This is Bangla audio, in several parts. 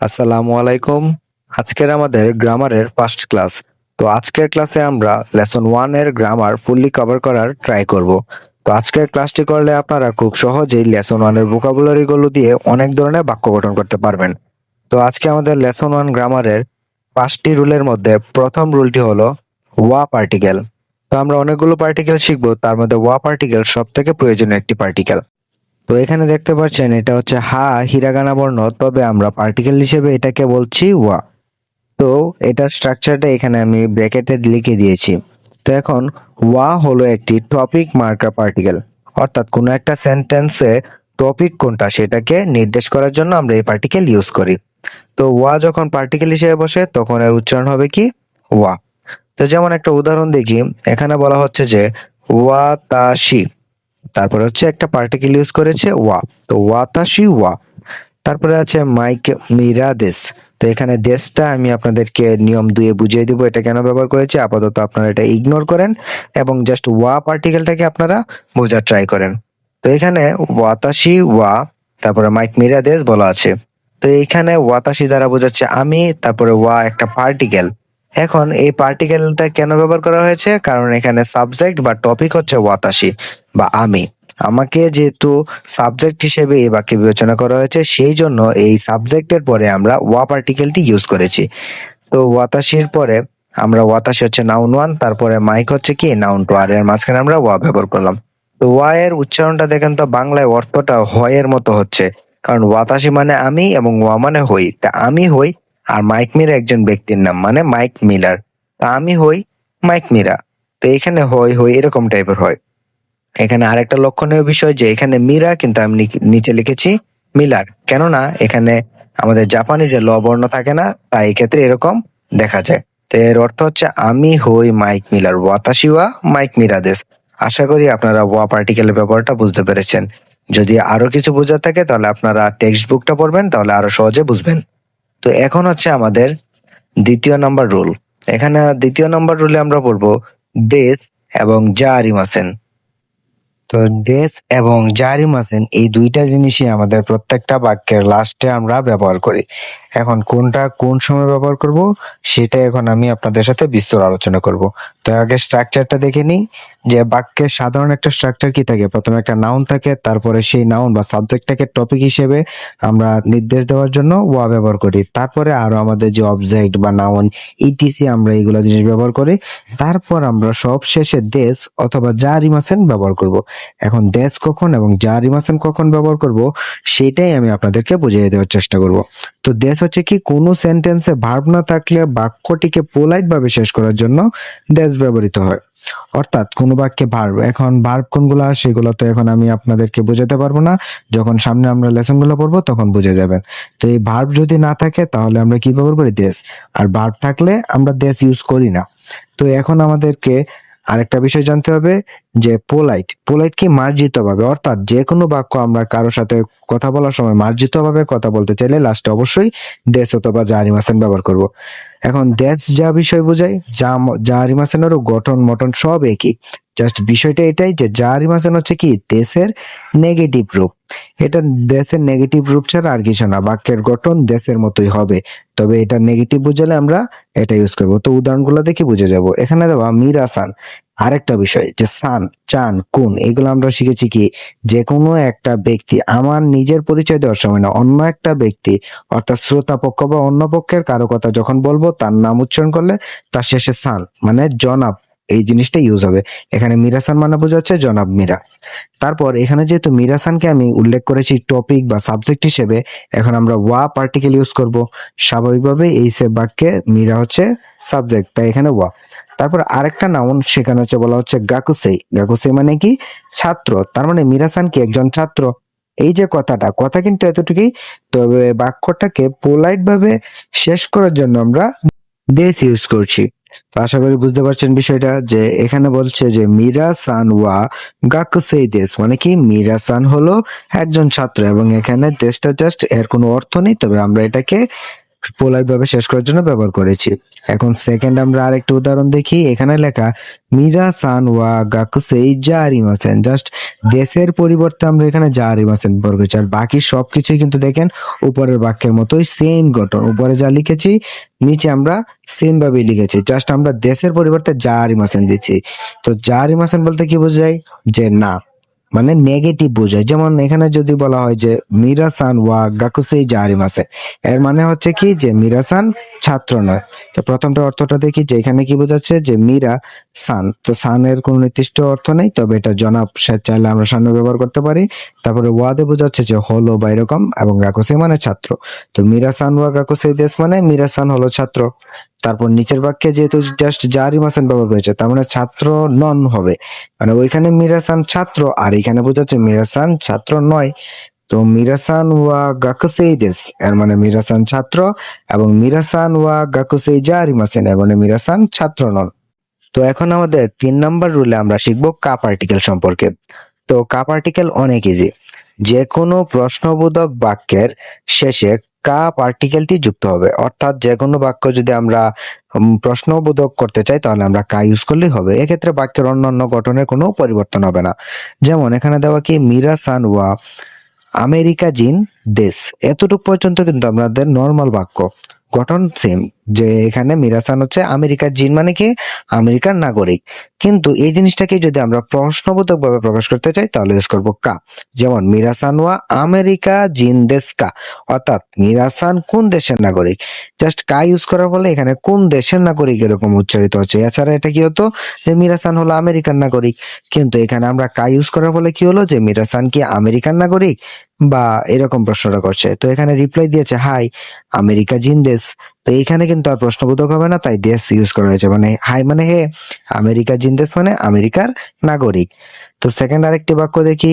আসসালামু আলাইকুম। আজকের আমাদের গ্রামারের ফার্স্ট ক্লাস তো আজকের ক্লাসে আমরা লেসন ওয়ানের গ্রামার ফুললি কভার করার ট্রাই করব। তো আজকের ক্লাসটি করলে আপনারা খুব সহজেই লেসন ওয়ানের ভোকাবুলারি গুলো দিয়ে অনেক ধরনের বাক্য গঠন করতে পারবেন। তো আজকে আমাদের লেসন ওয়ান গ্রামারের পাঁচটি রুলের মধ্যে প্রথম রুলটি হলো ওয়া পার্টিকেল তো আমরা অনেকগুলো পার্টিকেল শিখব, তার মধ্যে ওয়া পার্টিকেল সব থেকে প্রয়োজনীয় একটি পার্টিকেল তো এখানে দেখতে পাচ্ছেন, এটা হচ্ছে হা, হিরাগানা বর্ণ, তবে আমরা পার্টিকেল হিসেবে এটাকে বলছি ওয়া। তো এটার স্ট্রাকচারটা এখানে আমি ব্র্যাকেটে লিখে দিয়েছি। তো এখন, ওয়া হলো একটি টপিক মার্কার পার্টিকেল অর্থাৎ কোনো একটা সেন্টেন্সে টপিক কোনটা, সেটাকে নির্দেশ করার জন্য আমরা এই পার্টিকেল ইউজ করি। তো ওয়া যখন পার্টিকেল হিসেবে বসে, তখন এর উচ্চারণ হবে কি? ওয়া। তো যেমন একটা উদাহরণ দেখি, এখানে বলা হচ্ছে যে ওয়া তাশি তারপরে হচ্ছে একটা পার্টিকেল ইউজ করেছে ওয়া। তো ওয়াতাশি ওয়া। তারপরে আছে মাইক মিরাদেস। তো এখানে দেশটা আমি আপনাদেরকে নিয়ম দুয়ে বুঝিয়ে দিব, এটা কেন ব্যবহার করেছি? আপাতত আপনারা এটা ইগনোর করেন এবং জাস্ট ওয়া পার্টিকেলটাকে আপনারা বোঝার ট্রাই করেন। তো এখানে ওয়াতাশি ওয়া, তারপরে মাইক মিরাদেস বলা আছে। তো এখানে ওয়াতাশি দ্বারা বোঝাচ্ছে আমি, তারপরে ওয়া একটা পার্টিকেল এখন এই পার্টিকেলটা কেন ব্যবহার করা হয়েছে? কারণ এখানে সাবজেক্ট বা টপিক হচ্ছে ওয়াতাশি বা আমি। আমাকে যেহেতু সাবজেক্ট হিসেবে এই বাক্যে বিবেচনা করা হয়েছে, সেই জন্য এই সাবজেক্টের পরে আমরা ওয়া পার্টিকেলটি ইউজ করেছি। তো ওয়াতাশির পরে আমরা ওয়াতাশি হচ্ছে নাউন ওয়ান তারপরে মাইক হচ্ছে কি? নাউন টু আর এর মাঝখানে আমরা ওয়া ব্যবহার করলাম। তো ওয়া এর উচ্চারণটা দেখেন তো বাংলায় অর্থটা হয়ের মতো হচ্ছে। কারণ ওয়াতাশি মানে আমি এবং ওয়া মানে হই। তা আমি হই আর মাইক মিরা একজন ব্যক্তির নাম মানে মাইক মিলার। তা আমি হই মাইক মিরা। তো এখানে হই হই এরকম টাইপের হয়। এখানে আরেকটা লক্ষণীয় বিষয় যে এখানে মিরা কিন্তু আমি নিচে লিখেছি মিলার। কেননা এখানে আমাদের জাপানি যে ল বর্ণ থাকে না, তাই এই ক্ষেত্রে এরকম দেখা যায়। তো এর অর্থ হচ্ছে আমি হই মাইক মিলার, ওয়াতাশিওয়া মাইক মিরাদেস আশা করি আপনারা ওয়া পার্টিকেলের ব্যাপারটা বুঝতে পেরেছেন। যদি আরও কিছু বোঝার থাকে তাহলে আপনারা টেক্সট বুকটা পড়বেন, তাহলে আরও সহজে বুঝবেন। তো এখন হচ্ছে আমাদের দ্বিতীয় নাম্বার রুল এখানে দ্বিতীয় নাম্বার রুলে আমরা বলব দেশ এবং জারিমাসেন তো দেশ এবং জারিমাসেন এই দুইটা জিনিসই আমাদের প্রত্যেকটা বাক্যের লাস্টে আমরা ব্যবহার করি। এখন কোনটা কোন সময় ব্যবহার করব সেটা এখন আমি আপনাদের সাথে বিস্তর আলোচনা করব। তো আগে স্ট্রাকচারটা দেখে নিই, যে বাক্যের সাধারণ একটা স্ট্রাকচার কি থাকে? প্রথমে একটা নাউন থাকে, তারপরে সেই নাউন বা সাবজেক্টটাকে টপিক হিসেবে আমরা নির্দেশ দেওয়ার জন্য ওয়া ব্যবহার করি। তারপরে আরও আমাদের যে অবজেক্ট বা নাউন ইটিসি আমরা এইগুলো জিনিস ব্যবহার করি। তারপর আমরা সব শেষে দেশ অথবা যা রিমাসেন ব্যবহার করব। এখন দেশ কখন এবং যা রিমাসেন কখন ব্যবহার করব, সেটাই আমি আপনাদেরকে বুঝিয়ে দেওয়ার চেষ্টা করব। তো দেশ হচ্ছে কি, কোনো সেন্টেন্সে ভার্ব না থাকলে বাক্যটিকে পোলাইট ভাবে শেষ করার জন্য দেশ ব্যবহৃত হয়। অর্থাৎ কোনো বাক্যে ভার্ব এখন ভার্ব কোনগুলো, সেগুলো তো এখন আমি আপনাদেরকে বোঝাতে পারব না। যখন সামনে আমরা লেসনগুলো পড়ব, তখন বুঝে যাবেন। তো এই ভার্ব যদি না থাকে, তাহলে আমরা কি ব্যবহার করি? দেশ। আর ভার্ব থাকলে আমরা দেশ ইউজ করি না। তো এখন আমাদেরকে আরেকটা বিষয় জানতে হবে যে পোলাইট পোলাইট কি মার্জিত ভাবে অর্থাৎ যে কোনো বাক্য আমরা কারোর সাথে কথা বলার সময় মার্জিত ভাবে কথা বলতে চাইলে লাস্টে অবশ্যই দেশ অথবা জারিমাসেন ব্যবহার করব। এখন দেশ যা বিষয় বোঝায় যা জারিমাসেনেরও গঠন মটন সব একই। জাস্ট বিষয়টা এটাই যে জারিমাসেন হচ্ছে কি দেশের নেগেটিভ রূপ। এটা দেশের নেগেটিভ রূপ ছাড়া আর কিছু না, বাক্যের গঠন দেশের মতোই হবে। তবে এটা নেগেটিভ বুঝালে আমরা এটা ইউজ করব। তো উদাহরণগুলো দেখে বুঝে যাব। এখানে দেওয়া মিরাসান আরেকটা বিষয় যে সান, চান, কোন, এগুলো আমরা শিখেছি কি যে কোনো একটা ব্যক্তি, আমার নিজের পরিচয় দেওয়ার সময় না, অন্য একটা ব্যক্তি, অর্থাৎ শ্রোতা পক্ষ বা অন্য পক্ষের কারও কথা যখন বলব, তার নাম উচ্চারণ করলে তার শেষে সান মানে জনাব। এই জিনিসটা ইউজ হবে। এখানে মিরাসান মানে বোঝাচ্ছে জনাব মীরা। তারপর এখানে যেহেতু মিরাসানকে আমি উল্লেখ করেছি টপিক বা সাবজেক্ট হিসেবে, এখন আমরা ওয়া পার্টিকেল ইউজ করব। স্বাভাবিকভাবে এই সে বাক্যে মীরা হচ্ছে সাবজেক্ট তাই এখানে ওয়া তারপর আরেকটা নাউন সেখানে হচ্ছে বলা হচ্ছে গাকুসেই। গাকুসেই মানে কি? ছাত্র। তার মানে মিরাসান কি? একজন ছাত্র। এই যে কথাটা, কথা কিন্তু এতটুকুই। তবে বাক্যটাকে পোলাইট ভাবে শেষ করার জন্য আমরা দেশ ইউজ করছি। আশা করি বুঝতে পারছেন বিষয়টা যে এখানে বলছে যে মিরা সান ওয়া গাকুসেই দেশ মানে কি? মিরা সান হলো একজন ছাত্র এবং এখানে দেশটা জাস্ট এর কোনো অর্থ নেই, তবে আমরা এটাকে পোলাইট ভাবে শেষ করার জন্য ব্যবহার করেছি। এখন সেকেন্ড আমরা আরেকটা উদাহরণ দেখি। এখানে লেখা, মিরা, সান, ওয়া গাকুসেই জারিমাসেন জাস্ট দেশের পরিবর্তে আমরা এখানে জারিমাসেন ব্যবহার করেছি। আর বাকি সব কিছুই কিন্তু দেখেন, উপরের বাক্যের মতোই সেম গঠন। উপরে যা লিখেছি, নিচে আমরা সেম ভাবে লিখেছি। জাস্ট আমরা দেশের পরিবর্তে জারিমাসেন দিচ্ছি। তো জারিমাসেন বলতে কি বোঝায়? যে না। মানে নেগেটিভ বোঝায়। যেমন এখানে যদি বলা হয় যে, মিরাসান ওয়া গাকুসেই জারিমাসে এর মানে হচ্ছে কি যে, মিরাসান ছাত্র নয়। তো প্রথমটা অর্থটা দেখি যে, এখানে কি বোঝাচ্ছে যে, মিরা সান। তো সানের কোনো নির্দিষ্ট অর্থ নেই, তবে এটা জনাব, সে চাইলে আমরা সামনে ব্যবহার করতে পারি। তারপরে ওয়াদে বোঝাচ্ছে যে, হলো বা এরকম এবং গাকুসে মানে ছাত্র। তো মিরাসান ওয়া গাকুসে দেশ মানে মিরাসান হলো ছাত্র। তারপর নিচের বাক্যে যেহেতু জাস্ট জারি মাসান ব্যবহার করেছে, তার মানে ছাত্র নন হবে। মানে ওইখানে মিরাসান ছাত্র, আর এখানে বোঝাচ্ছে মিরাসান ছাত্র নয়। তো মিরাসান ওয়া গাকুসেই দেশ এর মানে মিরাসান ছাত্র এবং মিরাসান ওয়া গাকুসেই জারি মাসেন এর মানে মিরাসান ছাত্র নন। তো এখন আমাদের তিন নম্বর রুলে আমরা শিখব কাপ আর্টিকেল সম্পর্কে। তো কাপ আর্টিকেল অনেক ইজি যে কোনো প্রশ্নবোধক বাক্যের শেষে কাপ আর্টিকেলটি যুক্ত হবে। অর্থাৎ যে কোনো বাক্য যদি আমরা প্রশ্নবোধক করতে চাই, তাহলে আমরা কা ইউজ করলেই হবে। এক্ষেত্রে বাক্যের অন্যান্য গঠনের কোনো পরিবর্তন হবে না। যেমন এখানে দেওয়া কি, মিরা সান ওয়া আমেরিকা জিন দেশ। এতটুকু পর্যন্ত কিন্তু আমাদের নর্মাল বাক্য। গঠন সেম যে এখানে মিরাসান হচ্ছে আমেরিকার জিন মানে কি? আমেরিকার নাগরিক। কিন্তু এই জিনিসটাকে যদি আমরা প্রশ্নবোধক ভাবে প্রকাশ করতে চাই, তাহলে ইউজ করব কা। যেমন মিরাসান ওয়া আমেরিকা জিন দেশ কা। অর্থাৎ মিরাসান কোন দেশের নাগরিক? জাস্ট কা ইউজ করার ফলে এখানে কোন দেশের নাগরিক এরকম উচ্চারিত হচ্ছে? এছাড়া এটা কি হতো? যে মিরাসান হলো আমেরিকার নাগরিক। কিন্তু এখানে আমরা কা ইউজ করার ফলে কি হলো? যে মিরাসান কি আমেরিকার নাগরিক? বা এরকম প্রশ্নটা করছে। তো এখানে রিপ্লাই দিয়েছে হাই আমেরিকা জিন দেশ তো এখানে কিন্তু আর প্রশ্নবোধক হবে না, তাই দেশ ইউজ করা হয়েছে। মানে হাই মানে হে আমেরিকা জিন দেশ মানে আমেরিকার নাগরিক। তো সেকেন্ড আরেকটি বাক্য দেখি।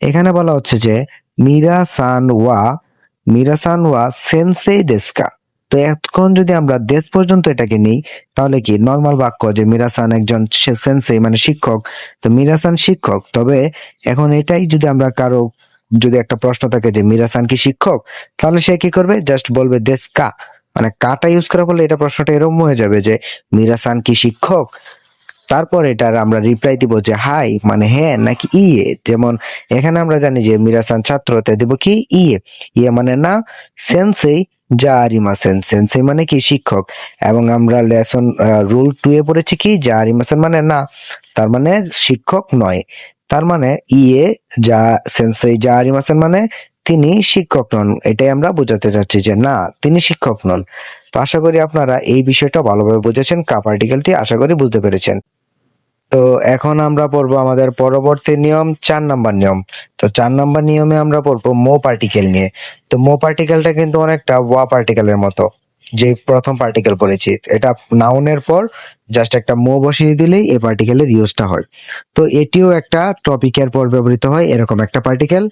এখানে বলা হচ্ছে যে মিরা সান ওয়া মিরা সান ওয়া সেন্সেই দেশকা তো এখন যদি আমরা দেশ পর্যন্ত এটাকে নিই, তাহলে কি? নর্মাল বাক্য যে মিরাসান একজন সেন্সেই মানে শিক্ষক। তো মিরাসান শিক্ষক তবে এখন এটাই যদি আমরা কারও যদি একটা প্রশ্ন থাকে যে মিরাসান কি শিক্ষক? তাহলে সে কি করবে? জাস্ট বলবে, দেশ কা। মানে কাটা ইউজ করা বলে এটা প্রশ্নটা এরকম হয়ে যাবে যে মিরাসান কি শিক্ষক? তারপর এটার আমরা রিপ্লাই দিব যে, হাই। মানে হ্যাঁ নাকি ইয়ে? যেমন এখানে আমরা জানি যে মিরাসান ছাত্র। তাই দিব কি? ইয়ে। ইয়ে মানে না, সেন্সেই জারিমাসেন সেন্সেই মানে কি? শিক্ষক। এবং আমরা লেসন রুল টু এ পড়েছি কি? জারিমাসেন মানে না, তার মানে শিক্ষক নয়। তার মানে ইয়ে যা সেন্সেই জারিমাসেন মানে তিনি শিক্ষক নন, এটাই আমরা বোঝাতে চাচ্ছি যে না, তিনি শিক্ষক নন। তো আশা করি আপনারা এই বিষয়টা ভালোভাবে বুঝেছেন কাপ আর্টিকেলটি আশা করি বুঝতে পেরেছেন। তো এখন আমরা পড়ব আমাদের পরবর্তী নিয়ম, চার নাম্বার নিয়ম। তো চার নাম্বার নিয়মে আমরা পড়ব মো পার্টিকেল নিয়ে। তো মো পার্টিকেলটা কিন্তু অনেকটা ওয়া পার্টিকেলের মতো। যে প্রথম পার্টিকেল পড়েছি, এটা নাউনের পর জাস্ট একটা মো বসিয়ে দিলেই এই পার্টিকেলের ইউজটা হয়। তো এটিও একটা টপিকের পর ব্যবহৃত হয়, এরকম একটা পার্টিকেল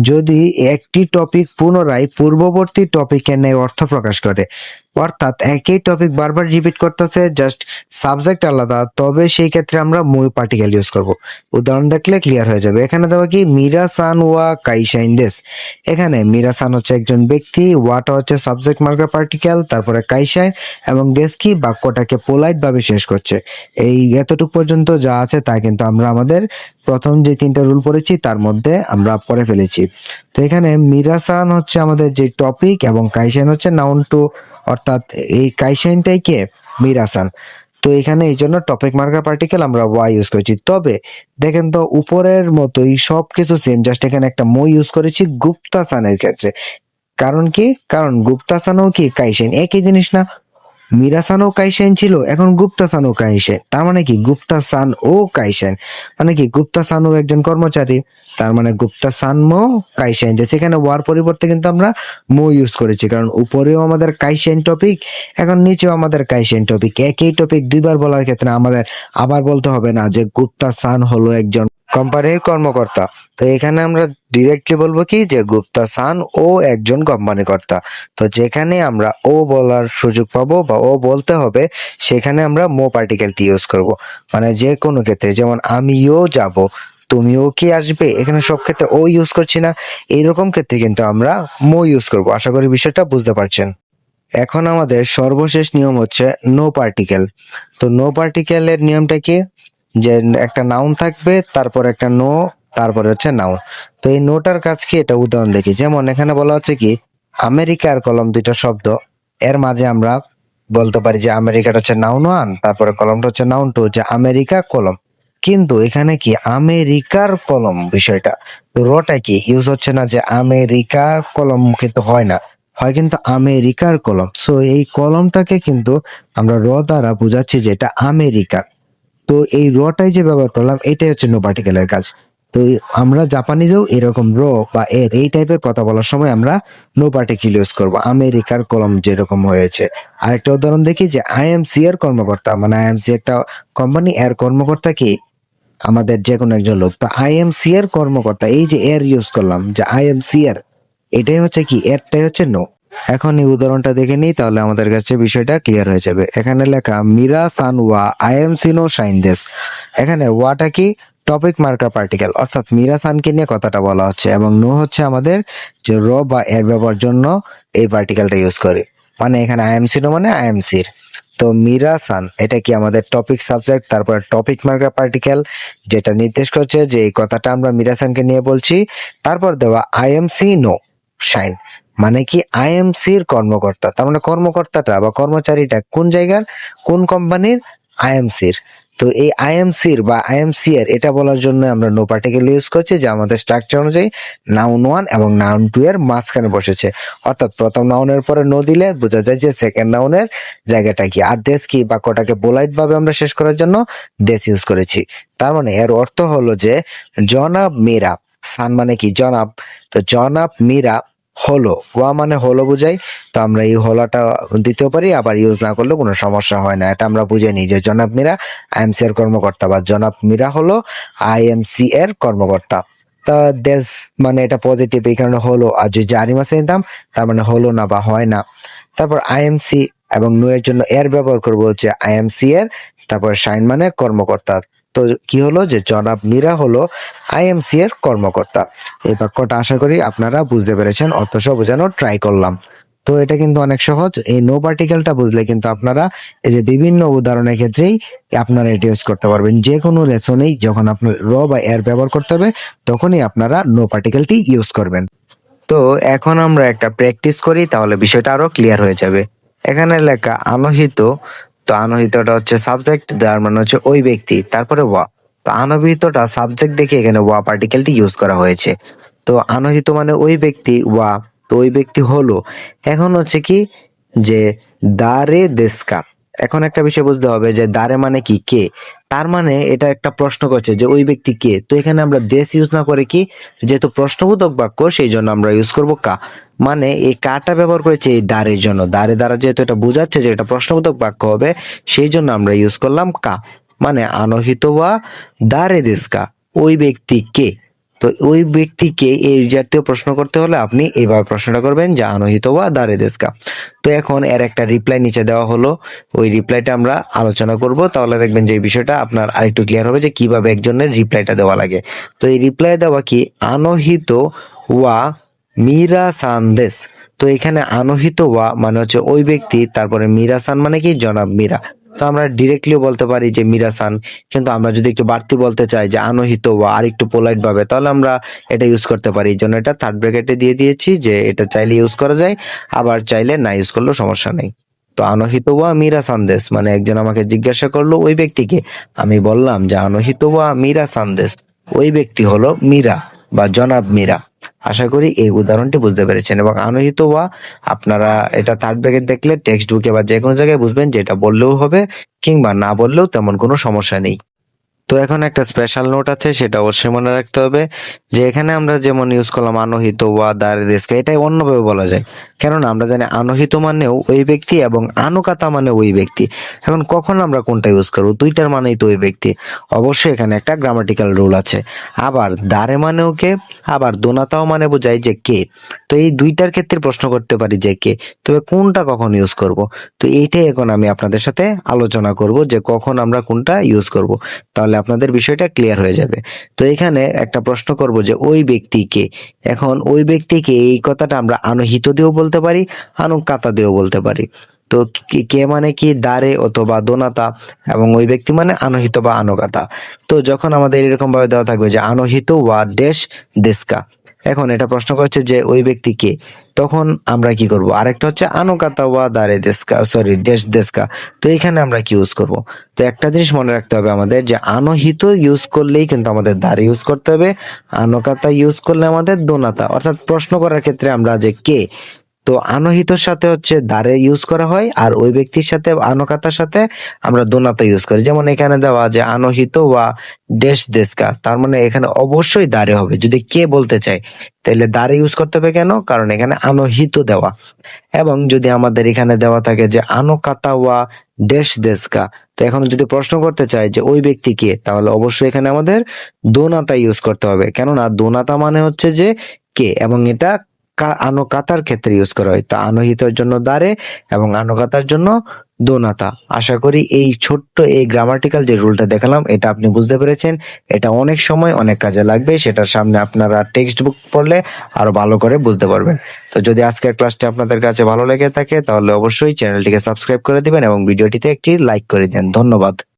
যদি একটি টপিক পুনরায় পূর্ববর্তী টপিকের ন্যায় অর্থ প্রকাশ করে অর্থাৎ একই টপিক বারবার রিপিট করতেছে জাস্ট সাবজেক্ট আলাদা, তবে সেই ক্ষেত্রে আমরা মুই পার্টিকেল ইউজ করব। উদাহরণ দেখলে ক্লিয়ার হয়ে যাবে। এখানে দেওয়া কি? মিরা সান ওয়া কাইশাইন দেশ এখানে মিরা সান হচ্ছে একজন ব্যক্তি ওয়াটা হচ্ছে সাবজেক্ট মার্কার পার্টিকেল তারপরে কাইশাইন এবং দেশ কি? বাক্যটাকে পোলাইট ভাবে শেষ করছে। এই এতটুকু পর্যন্ত যা আছে তা কিন্তু আমরা আমাদের প্রথম যে তিনটা রুল পড়েছি, তার মধ্যে আমরা পড়ে ফেলেছি। তো এখানে মিরাসান হচ্ছে আমাদের যে টপিক এবং কাইশাইন হচ্ছে নাউন টু অর্থাৎ এই কাইসাইনটাই কে? মিরাসান তো এখানে এই জন্য টপিক মার্কার পার্টিকেল আমরা ওয়াই ইউজ করেছি। তবে দেখেন তো উপরের মতোই সব কিছু সেম জাস্ট এখানে একটা মই ইউজ করেছি গুপ্তাসানের ক্ষেত্রে। কারণ কি? কারণ গুপ্তাসানও কি কাইসেন একই জিনিস না। মিরাসানও কাইসেন ছিল, এখন গুপ্তাসানও কাইসেন। তার মানে কি? গুপ্তাসান ও কাইসেন। মানে কি? গুপ্তাসানও একজন কর্মচারী। তার মানে গুপ্তাসান মো কাইসেন, যে সেখানে ওয়ার পরিবর্তে কিন্তু আমরা মো ইউজ করেছি, কারণ উপরেও আমাদের কাইসেন টপিক, এখন নিচেও আমাদের কাইসেন টপিক। একই টপিক দুইবার বলার ক্ষেত্রে আমাদের আবার বলতে হবে না যে গুপ্তা সান হলো একজন কোম্পানির কর্মকর্তা। তো এখানে আমরা ডিরেক্টলি বলব কি যে গুপ্তা সান ও একজন কোম্পানির কর্তা। তো যেখানে আমরা ও বলার সুযোগ পাবো বা ও বলতে হবে, সেখানে আমরা মো পার্টিকেলটি ইউজ করব। মানে যে কোনো ক্ষেত্রে, যেমন আমিও যাব, তুমিও কি আসবে? এখানে সব ক্ষেত্রে ও ইউজ করছি না। এইরকম ক্ষেত্রে কিন্তু আমরা মো ইউজ করব। আশা করি বিষয়টা বুঝতে পারছেন। এখন আমাদের সর্বশেষ নিয়ম হচ্ছে নো পার্টিকেল তো নো পার্টিকেলের নিয়মটা কি? যে একটা নাউন থাকবে, তারপর একটা নো তারপরে হচ্ছে নাউন তো এই নোটার কাজ কি? এটা উদাহরণ দেখি। যেমন এখানে বলা হচ্ছে কি আমেরিকার কলম দুইটা শব্দ। এর মাঝে আমরা বলতে পারি যে আমেরিকাটা হচ্ছে নাউন ওয়ান তারপরে কলমটা হচ্ছে নাউন টু যে আমেরিকা কলম। কিন্তু এখানে কি? আমেরিকার কলম বিষয়টা। তো রটা কি? ইউজ হচ্ছে না যে আমেরিকা কলম কিন্তু হয় না। হয় কিন্তু আমেরিকার কলম। সো এই কলমটাকে কিন্তু আমরা র দ্বারা বোঝাচ্ছি যে এটা আমেরিকার। তো এই রটাই যে ব্যবহার করলাম, এটাই হচ্ছে নো পার্টিকেলের কাজ। তো আমরা জাপানিজেও এরকম র বা এর, এই টাইপের কথা বলার সময় আমরা নো পার্টিকেল ইউজ করব। আমেরিকার কলম যেরকম হয়েছে। আরেকটা উদাহরণ দেখি যে আইএমসি এর কর্মকর্তা মানে আইএমসি একটা কোম্পানি এর কর্মকর্তা কি? আমাদের যে কোনো একজন লোক। তো আইএমসি এর কর্মকর্তা, এই যে এর ইউজ করলাম, যে আইএমসি এর, এটাই হচ্ছে কি? এরটাই হচ্ছে নো এখন এই উদাহরণটা দেখে নিই, তাহলে আমাদের কাছে বিষয়টা ক্লিয়ার হয়ে যাবে। এখানে লেখা, মিরা সান ওয়া আইএমসি নো শাইন দেস এখানে ওয়াটা কি? টপিক মার্কার পার্টিকেল অর্থাৎ মিরা সানকে নিয়ে কথাটা বলা হচ্ছে, এবং নো হচ্ছে আমাদের যে র বা এর ব্যবহার জন্য এই পার্টিকেলটা ইউজ করে। মানে এখানে আইএমসি নো মানে আই এম আইএমসির তো মিরা সান, এটা কি আমাদের টপিক সাবজেক্ট তারপরে টপিক মার্কার পার্টিকেল যেটা নির্দেশ করছে যে এই কথাটা আমরা মিরা সানকে নিয়ে বলছি। তারপর দেওয়া আই এম আইএমসি নো শাইন মানে কি আইএমসির কর্মকর্তা, তার মানে কর্মকর্তাটা বা কর্মচারীটা কোন জায়গার, কোন কোম্পানির আইএমসির তো এই আইএমসির বা আইএমসি এর এটা বলার জন্য আমরা নো পার্টিকেল ইউজ করছি যে আমাদের স্ট্রাকচার অনুযায়ী নাউন ওয়ান এবং নাউন টু এর মাঝখানে বসেছে। অর্থাৎ প্রথম নাউনের পরে নো দিলে বোঝা যায় যে সেকেন্ড নাউনের জায়গাটা কি। আর দেশ কি বাক্যটাকে পোলাইট ভাবে আমরা শেষ করার জন্য দেশ ইউজ করেছি। তার মানে এর অর্থ হলো যে জনাব মীরা, সান মানে কি জনাব? তো জনাব মীরা হলো। ওয়া মানে হলো বুঝাই, তো আমরা এই হলোটা দিতেও পারি, আবার ইউজ না করলে কোনো সমস্যা হয় না। এটা আমরা বুঝে নিই যে জনাব মীরা আইএমসি এর কর্মকর্তা বা জনাব মীরা হলো আইএমসি এর কর্মকর্তা। তা দেশ মানে এটা পজিটিভ এই কারণে হলো, আর যদি জারি মাসে নিতাম তার মানে হলো না বা হয় না। তারপর আইএমসি এবং নো এর জন্য এর ব্যবহার করব হচ্ছে আইএমসি এর, তারপর শাইন মানে কর্মকর্তা। তো কি হলো যে জনাব মীরা হলো আইএমসি এর কর্মকর্তা। এই বাক্যটা আশা করি আপনারা বুঝতে পেরেছেন সহ বোঝানোর ট্রাই করলাম। তো এটা কিন্তু অনেক সহজ, এই নো পার্টিকেলটা বুঝলে কিন্তু আপনারা এই যে বিভিন্ন উদাহরণের ক্ষেত্রেই আপনারা এটা ইউজ করতে পারবেন। যে কোনো লেসনেই যখন আপনার র বা এর ব্যবহার করতে হবে, তখনই আপনারা নো পার্টিকেলটি ইউজ করবেন। তো এখন আমরা একটা প্র্যাকটিস করি, তাহলে বিষয়টা আরও ক্লিয়ার হয়ে যাবে। এখানে লেখা আনহিত তো আনহিতটা হচ্ছে সাবজেক্ট যার মানে হচ্ছে ওই ব্যক্তি। তারপরে ওয়া। তো আনহিতটা সাবজেক্ট দেখে এখানে ওয়া পার্টিকেলটি ইউজ করা হয়েছে। তো আনহিত মানে ওই ব্যক্তি, ওয়া। তো ওই ব্যক্তি হলো। এখন হচ্ছে কি? যে দারে দেশকা। এখন একটা বিষয় বুঝতে হবে যে দারে মানে কি? কে? তার মানে এটা একটা প্রশ্ন করছে যে ওই ব্যক্তি কে? তো এখানে আমরা দেশ ইউজ না করে কি? যেহেতু প্রশ্নবোধক বাক্য, সেই জন্য আমরা ইউজ করব কা। মানে এই কাটা ব্যবহার করেছে এই দারের জন্য। দারে দ্বারা যেহেতু এটা বোঝাচ্ছে যে এটা প্রশ্নবোধক বাক্য হবে, সেই জন্য আমরা ইউজ করলাম কা। মানে আনহিত বা দারে দেশকা। ওই ব্যক্তি কে তো ওই ব্যক্তিকে এই জাতীয় প্রশ্ন করতে হলে আপনি এইভাবে প্রশ্নটা করবেন যে আনহিত বা দারে দেশকা। তো এখন এর একটা রিপ্লাই নিচে দেওয়া হলো। ওই রিপ্লাইটা আমরা আলোচনা করব। তাহলে দেখবেন যে এই বিষয়টা আপনার আরেকটু ক্লিয়ার হবে যে কীভাবে একজনের রিপ্লাইটা দেওয়া লাগে। তো এই রিপ্লাই দেওয়া কি? আনহিত ওয়া মীরা সানদেশ তো এখানে আনহিত ওয়া মানে হচ্ছে ওই ব্যক্তি, তারপরে মীরা সান মানে কি? জনাব মীরা। তো আমরা ডিরেক্টলিও বলতে পারি যে মিরাসান কিন্তু আমরা যদি একটু বাড়তি বলতে চাই যে আনহিত বা আর একটু পোলাইট ভাবে, তাহলে আমরা এটা ইউজ করতে পারি। এই জন্য এটা থার্ড ব্র্যাকেটে দিয়ে দিয়েছি যে এটা চাইলে ইউজ করা যায়, আবার চাইলে না ইউজ করলেও সমস্যা নেই। তো আনহিত ওয়া, মীরা সান্দেশ মানে একজন আমাকে জিজ্ঞাসা করল ওই ব্যক্তিকে, আমি বললাম যে আনহিত ওয়া, মীরা সান্দেশ ওই ব্যক্তি হলো মীরা বা জনাব মীরা। আশা করি এই উদাহরণটি বুঝতে পেরেছেন এবং আনহিত ওয়া আপনারা এটা থার্ড ব্র্যাকেট দেখলে টেক্সট বুকে বা যে কোনো জায়গায় বুঝবেন যে এটা বললেও হবে কিংবা না বললেও তেমন কোনো সমস্যা নেই। তো এখন একটা স্পেশাল নোট আছে, সেটা অবশ্যই মনে রাখতে হবে। যে এখানে আমরা যেমন ইউজ করলাম আনহিত ওয়া দারে দেশকে এটাই অন্যভাবে বলা যায়। কেননা আমরা জানি আনহিত মানেও ওই ব্যক্তি এবং আনুকাতা মানে ওই ব্যক্তি। এখন কখন আমরা কোনটা ইউজ করব? দুইটার মানেই তো ওই ব্যক্তি। অবশ্যই এখানে একটা গ্রামাটিক্যাল রুল আছে। আবার দারে মানেও কে? আবার দোনাতাও মানে বোঝায় যে কে। তো এই দুইটার ক্ষেত্রে প্রশ্ন করতে পারি যে কে। তবে কোনটা কখন ইউজ করব? তো এইটাই এখন আমি আপনাদের সাথে আলোচনা করব যে কখন আমরা কোনটা ইউজ করব। তাহলে আপনাদের বিষয়টা ক্লিয়ার হয়ে যাবে। তো এখানে একটা প্রশ্ন করব যে, ওই ব্যক্তিকে এখন ওই ব্যক্তিকে এই কথাটা আমরা আনুহিত দিয়েও বলতে পারি আনুকাতা দিয়েও বলতে পারি। তো কে- মানে কি দারে অথবা দোনাতা এবং ওই ব্যক্তি মানে আনহিত বা আনুকাতা তো যখন আমাদের এরকমভাবে দেওয়া থাকবে যে, আনহিত ওয়া দেশ দেশকা এখন এটা প্রশ্ন করছে যে ওই ব্যক্তি কে? তখন আমরা কি করব? আরেকটা হচ্ছে আনুকাতা ওয়া দাঁড়ে দেশকা সরি দেশ দেশকা। তো এখানে আমরা কি ইউজ করব? তো একটা জিনিস মনে রাখতে হবে আমাদের যে আনহিত ইউজ করলেই কিন্তু আমাদের দারে ইউজ করতে হবে। আনকাতা ইউজ করলে আমাদের দোনাতা। অর্থাৎ প্রশ্ন করার ক্ষেত্রে আমরা যে কে? তো আনহিতর সাথে হচ্ছে দাঁড়ে ইউজ করা হয় আর ওই ব্যক্তির সাথে, আনকাতার সাথে আমরা দোনাতা ইউজ করি। যেমন এখানে দেওয়া যে আনহিত বা দেশ দেশকা। তার মানে এখানে অবশ্যই দাঁড়ে হবে। যদি কে বলতে চাই তাহলে দাঁড়ে ইউজ করতে হবে কেন? কারণ এখানে আনহিত দেওয়া। এবং যদি আমাদের এখানে দেওয়া থাকে যে আনকাতা ওয়া দেশ দেশকা, তো এখন যদি প্রশ্ন করতে চাই যে ওই ব্যক্তি কে, তাহলে অবশ্যই এখানে আমাদের দোনাতা ইউজ করতে হবে। কেননা দোনাতা মানে হচ্ছে যে কে? এবং এটা আনুকাতার ক্ষেত্রে ইউজ করা হয়। তো আনহিতর জন্য দাঁড়ে এবং আনুকাতার জন্য দোনাতা। আশা করি এই ছোট্ট এই গ্রামাটিক্যাল যে রুলটা দেখালাম, এটা আপনি বুঝতে পেরেছেন। এটা অনেক সময় অনেক কাজে লাগবে, সেটার সামনে আপনারা টেক্সট বুক পড়লে আরও ভালো করে বুঝতে পারবেন। তো যদি আজকের ক্লাসটি আপনাদের কাছে ভালো লেগে থাকে, তাহলে অবশ্যই চ্যানেলটিকে সাবস্ক্রাইব করে দিবেন এবং ভিডিওটিতে একটি লাইক করে দেন। ধন্যবাদ।